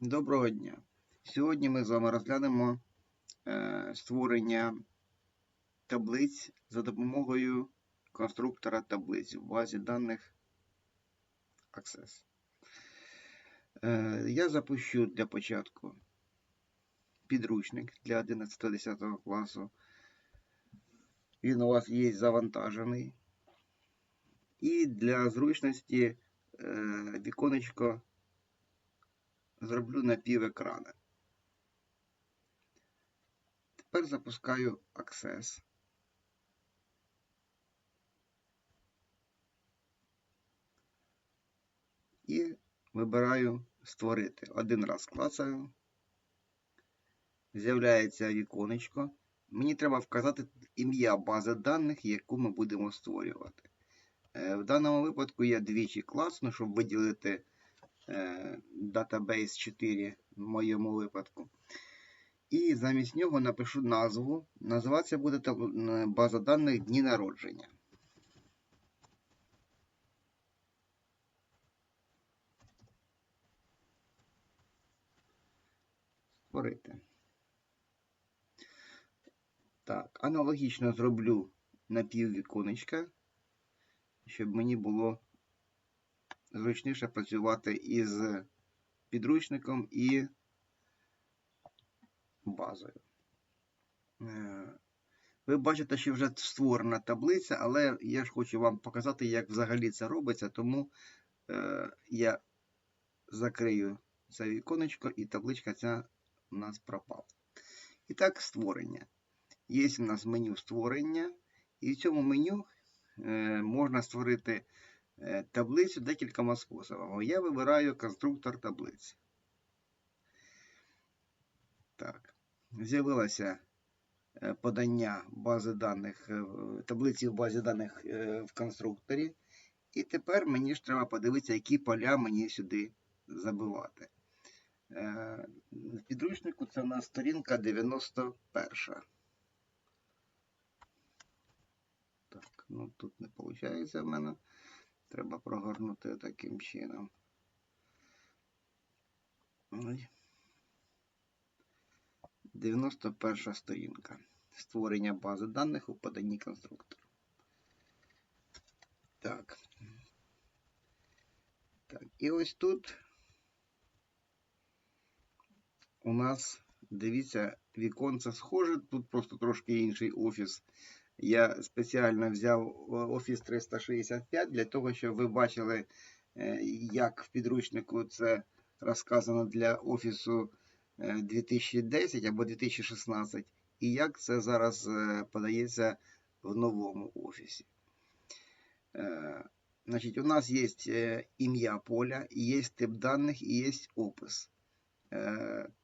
Доброго дня! Сьогодні ми з вами розглянемо е, створення таблиць за допомогою конструктора таблиць в базі даних Access. Е, я запущу для початку підручник для 11-10 класу. Він у вас є завантажений. І для зручності е, віконечко зроблю на пів екрана. Тепер запускаю Access. І вибираю Створити. Один раз клацаю. З'являється віконечко. Мені треба вказати ім'я бази даних, яку ми будемо створювати. Е, В даному випадку я двічі клацну, щоб виділити Database 4 в моєму випадку. І замість нього напишу назву. Називатися буде е, база даних дні народження. Створити. Так, аналогічно зроблю на віконечка, щоб мені було зручніше працювати із підручником і базою. Е, Ви бачите, що вже створена таблиця, але я ж хочу вам показати, як взагалі це робиться, тому е, я закрию це віконечко і табличка ця у нас пропала. І так, створення. Є у нас меню створення, і в цьому меню е, можна створити таблицю декількома способами. Я вибираю конструктор таблиці. Так, з'явилося е, подання бази даних, е, таблиці в базі даних е, в конструкторі. І тепер мені ж треба подивитися, які поля мені сюди забивати. Е, В підручнику це у нас сторінка 91. Так, ну тут не виходить в мене. Треба прогорнути таким чином. Ой. 91 сторінка. Створення бази даних у поданні конструктора. Так. Так, і ось тут у нас, дивіться, віконце схоже, тут просто трошки інший офіс. Я спеціально взяв е, Office 365 для того, щоб ви бачили, е, як в підручнику це розказано для Офісу е, 2010 або 2016, і як це зараз подається в новому офісі. Значить, у нас є ім'я поля, є тип даних і є опис.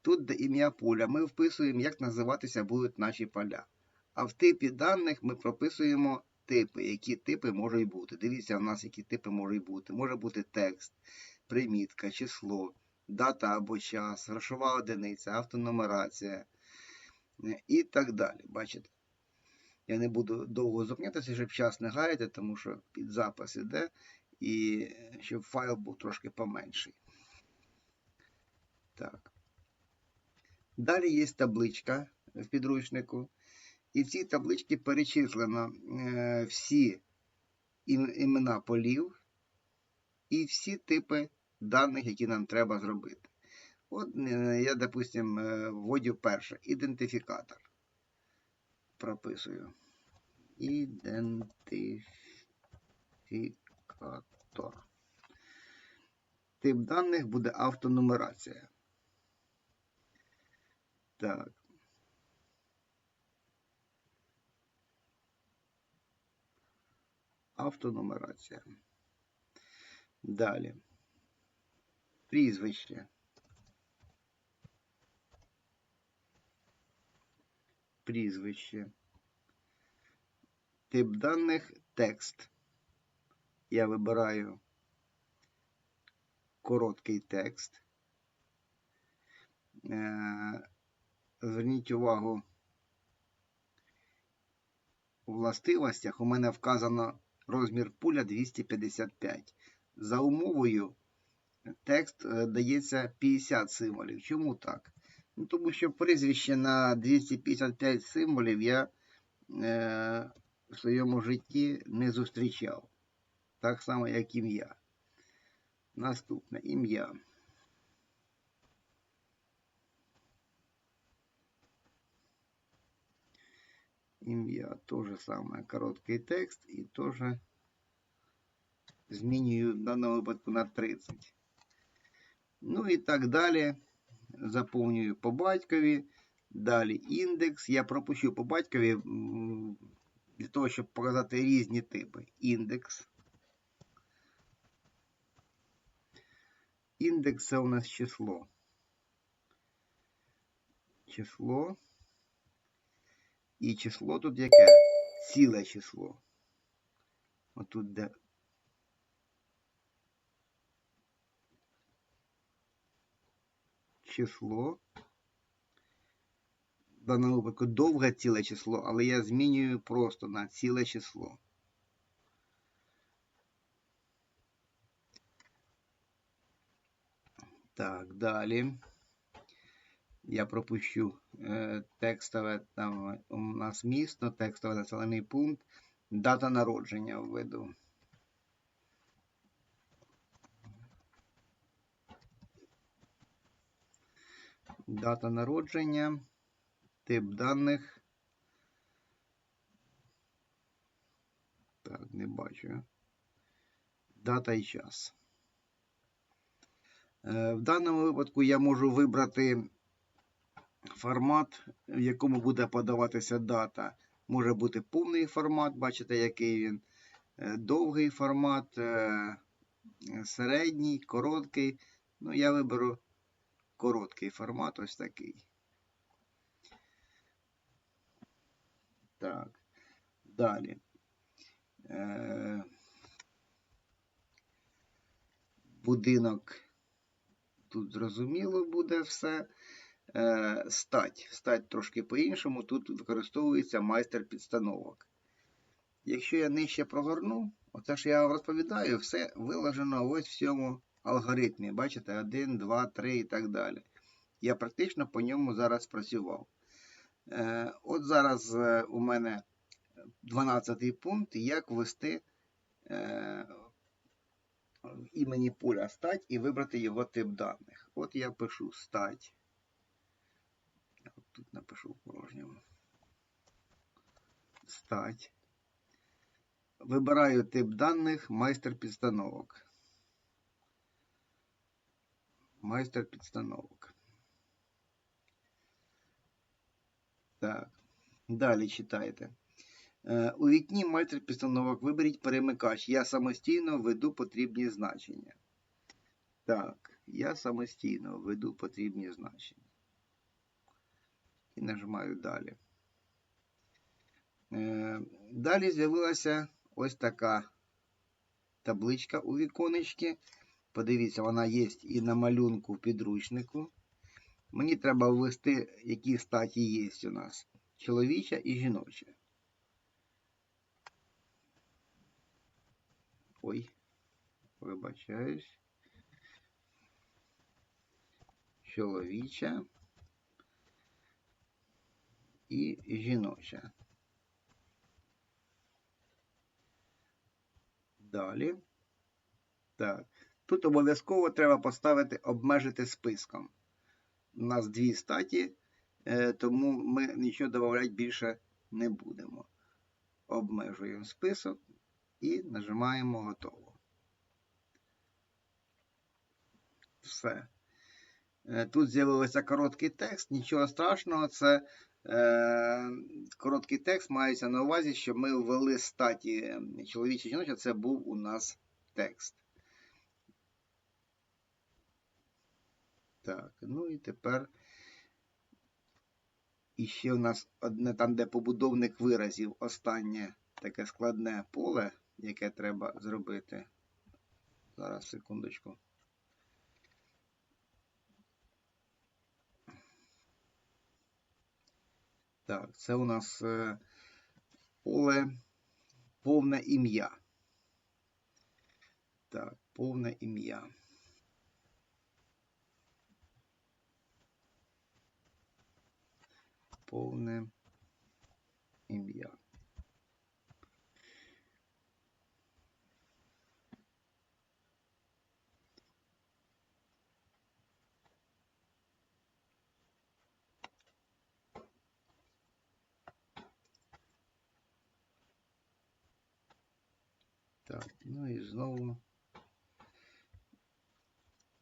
Тут, ім'я поля, ми вписуємо, як називатися будуть наші поля. А в типі даних ми прописуємо типи, які типи можуть бути. Дивіться, у нас які типи можуть бути. Може бути текст, примітка, число, дата або час, грошова одиниця, автонумерація е, і так далі. Бачите? Я не буду довго зупинятися, щоб час не гаяти, тому що під запис іде, і е, щоб файл був трошки поменший. Так. Далі є табличка в підручнику. І в цій табличці перечислено е, всі імена полів і всі типи даних, які нам треба зробити. От е, я, допустим, е, вводю перше ідентифікатор. Прописую. Ідентифікатор. Тип даних буде автонумерація. Так. Автонумерація. Далі. Прізвище. Прізвище. Тип даних текст. Я вибираю короткий текст. Е, Зверніть увагу, у властивостях у мене вказано розмір пуля 255. За умовою текст е, дається 50 символів. Чому так? Ну, Тому що прізвище на 255 символів я е, в своєму житті не зустрічав. Так само, як ім'я. Наступне ім'я. Ім'я то же саме короткий текст і теж змінюю в даному випадку на 30. Ну і так далі. Заповнюю по батькові. Далі індекс. Я пропущу по батькові м, для того, щоб показати різні типи. Індекс. Індекс це у нас число. Число. І число тут яке? Ціле число. Отут де. Число. В даному випадку довге ціле число, але я змінюю просто на ціле число. Так, далі. Я пропущу е, текстове там у нас місто, текстовий населений пункт, дата народження введу. Дата народження, тип даних. Так, не бачу. Дата і час. Е, в даному випадку я можу вибрати формат, в якому буде подаватися дата. Може бути повний формат, бачите, який він. Е, довгий формат, е, середній, короткий. Ну, я виберу короткий формат, ось такий. Так, далі. Е, будинок. Тут зрозуміло буде все. Е, стать. Стать трошки по-іншому. Тут використовується майстер підстановок. Якщо я нижче прогорну, оце ж я вам розповідаю, все виложено ось в цьому алгоритмі. Бачите, 1, 2, 3 і так далі. Я практично по ньому зараз працював. Е, от зараз е, у мене 12 пункт, як ввести імені поля стать і вибрати його тип даних. От я пишу стать. Тут напишу в порожньому. Стать. Вибираю тип даних майстер підстановок. Майстер підстановок. Так. Далі читайте. Е, у вікні майстер підстановок виберіть перемикач. Я самостійно веду потрібні значення. Так, я самостійно веду потрібні значення і нажимаю далі. Е, далі з'явилася ось така табличка у віконечці. Подивіться, вона є і на малюнку в підручнику. Мені треба ввести, які статі є у нас: чоловіча і жіноча. Ой, вибачаюсь. Чоловіча і жіноча. Далі. Так. Тут обов'язково треба поставити обмежити списком. У нас дві статі, е, тому ми нічого додавати більше не будемо. Обмежуємо список і нажимаємо готово. Все. Е, тут з'явився короткий текст, нічого страшного, це короткий текст мається на увазі, що ми ввели статі чоловічі жіноча, це був у нас текст. Так, ну і тепер іще у нас одне там, де побудовник виразів, останнє таке складне поле, яке треба зробити. Зараз, секундочку. Так, це у нас е, поле повне ім'я. Так, повне ім'я. Повне ім'я. Так, ну і знову.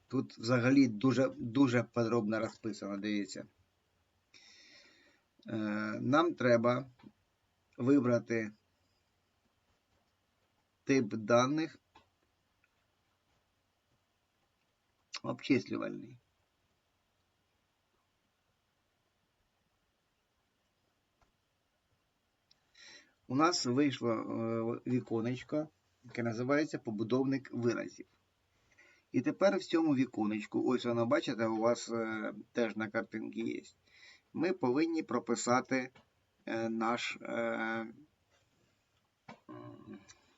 Тут взагалі дуже, дуже подробно розписано, дивіться. Е, нам треба вибрати тип даних обчислювальний. У нас вийшло е, віконечко, яке називається побудовник виразів. І тепер в цьому віконечку, ось воно, бачите, у вас е, теж на картинці є. Ми повинні прописати е, наш, е,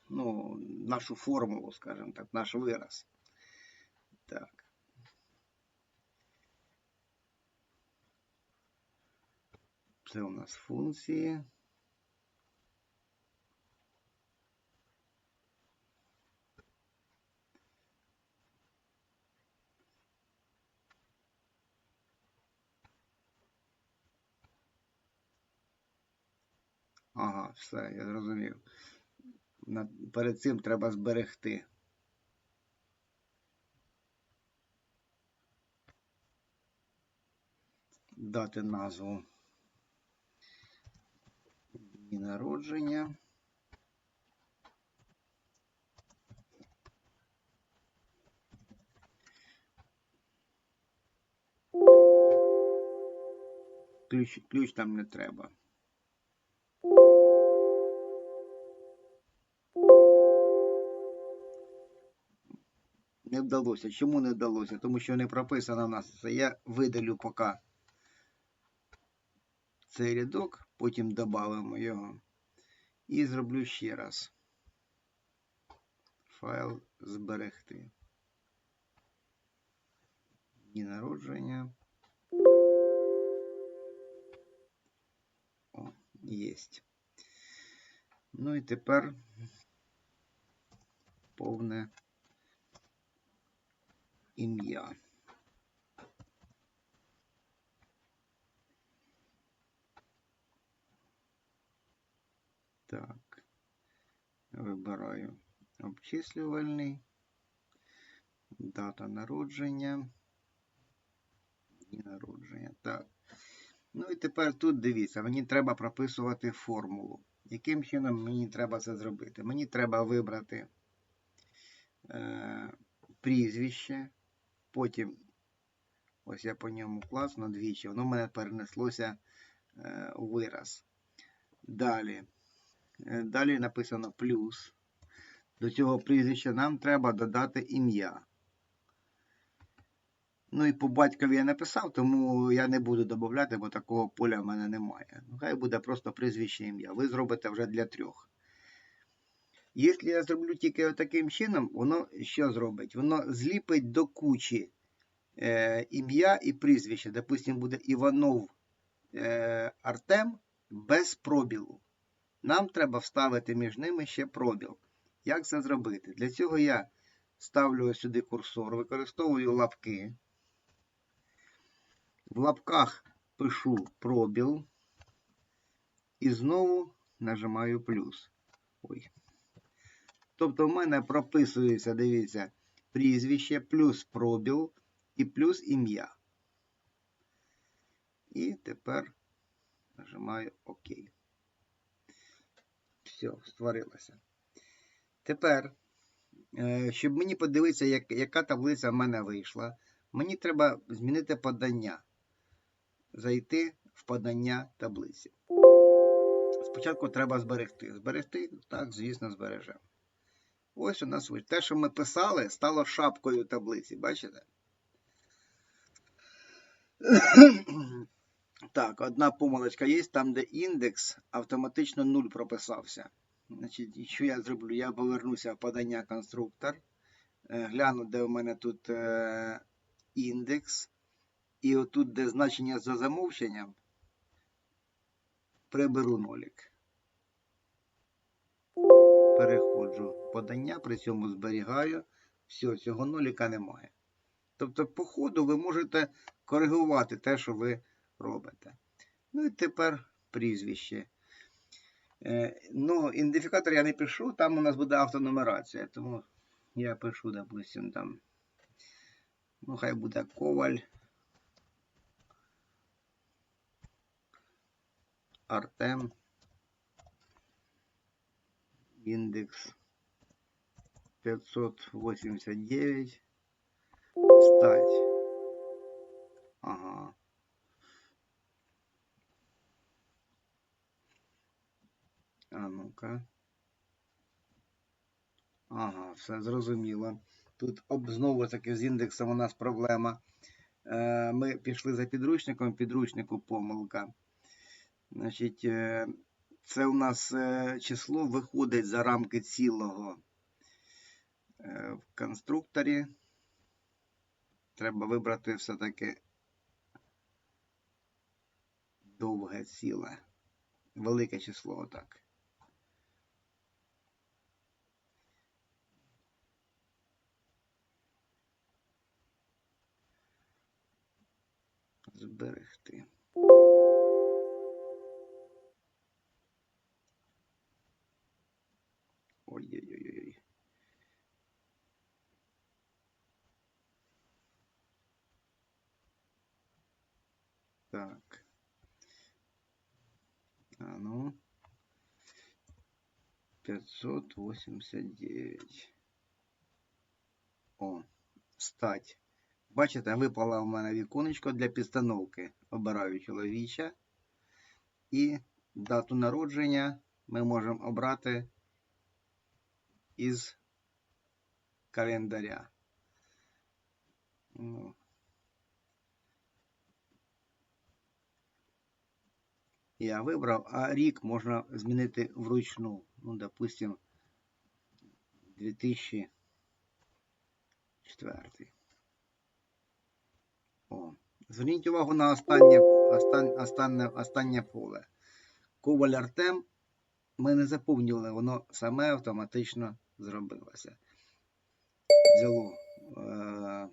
ну, нашу формулу, скажімо так, наш вираз. Так. Це у нас функції. Ага, все, я зрозумів. Перед цим треба зберегти. Дати назву дні народження. Ключ, ключ там не треба. вдалося. Чому не вдалося? Тому що не прописано в нас це. Я видалю поки цей рядок, потім додамо його. І зроблю ще раз. Файл зберегти. Дні народження. О, єсть. Ну і тепер повне Ім'я. Так, вибираю обчислювальний, дата народження, дні народження. Так. Ну і тепер тут дивіться, мені треба прописувати формулу. Яким чином мені треба це зробити? Мені треба вибрати е, прізвище, потім ось я по ньому класно двічі, воно в мене перенеслося е, у вираз. Далі. Е, Далі написано плюс. До цього прізвища нам треба додати ім'я. Ну і по батькові я написав, тому я не буду додати, бо такого поля в мене немає. Ну, хай буде просто прізвище ім'я. Ви зробите вже для трьох. Якщо я зроблю тільки таким чином, воно що зробить? Воно зліпить до кучі е, ім'я і прізвище. Допустимо, буде Іванов е, Артем без пробілу. Нам треба вставити між ними ще пробіл. Як це зробити? Для цього я ставлю сюди курсор, використовую лапки. В лапках пишу пробіл і знову нажимаю плюс. Ой. Тобто в мене прописується, дивіться, прізвище плюс пробіл і плюс ім'я. І тепер нажимаю ОК. Все, створилося. Тепер, е, щоб мені подивитися, яка таблиця в мене вийшла, мені треба змінити подання. Зайти в подання таблиці. Спочатку треба зберегти. Зберегти, так, звісно, збережемо. Ось у нас. Те, що ми писали, стало шапкою таблиці, бачите? Так, одна помилочка є, там, де індекс автоматично 0 прописався. Значить, що я зроблю? Я повернуся в подання конструктор. е, Гляну, де у мене тут е, індекс. І отут, де значення за замовченням, приберу нолик. Переходжу подання, при цьому зберігаю. Все, цього ноліка немає. Тобто, по ходу ви можете коригувати те, що ви робите. Ну і тепер прізвище. Е, ну, ідентифікатор я не пишу, там у нас буде автонумерація, тому я пишу, допустим, там. Ну, хай буде коваль. Артем. Індекс 589. Стать. Ага. А ну-ка. Ага, все зрозуміло. Тут знову таки з індексом у нас проблема. Е, ми пішли за підручником, підручнику помилка. Значить, е, це у нас е, число виходить за рамки цілого в конструкторі. Треба вибрати все-таки довге ціле. Велике число, отак. Зберегти. Так. А ну. 589. О, стать. Бачите, випало в мене віконечко для підстановки. Обираю чоловіча. І дату народження ми можемо обрати із календаря. Ну. Я вибрав, а рік можна змінити вручну. Ну, допустим, 2004. О, зверніть увагу на останнє, останнє, останнє, останнє поле. Коваль Артем ми не заповнювали, воно саме автоматично зробилося. Взяло, е,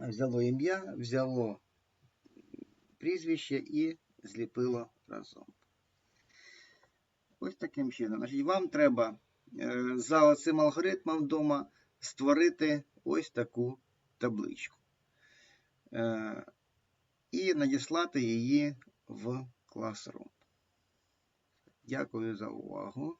взяло ім'я, взяло прізвище і зліпило разом. Ось таким чином. Значить, вам треба е, за цим алгоритмом вдома створити ось таку табличку. Е, і надіслати її в Classroom. Дякую за увагу.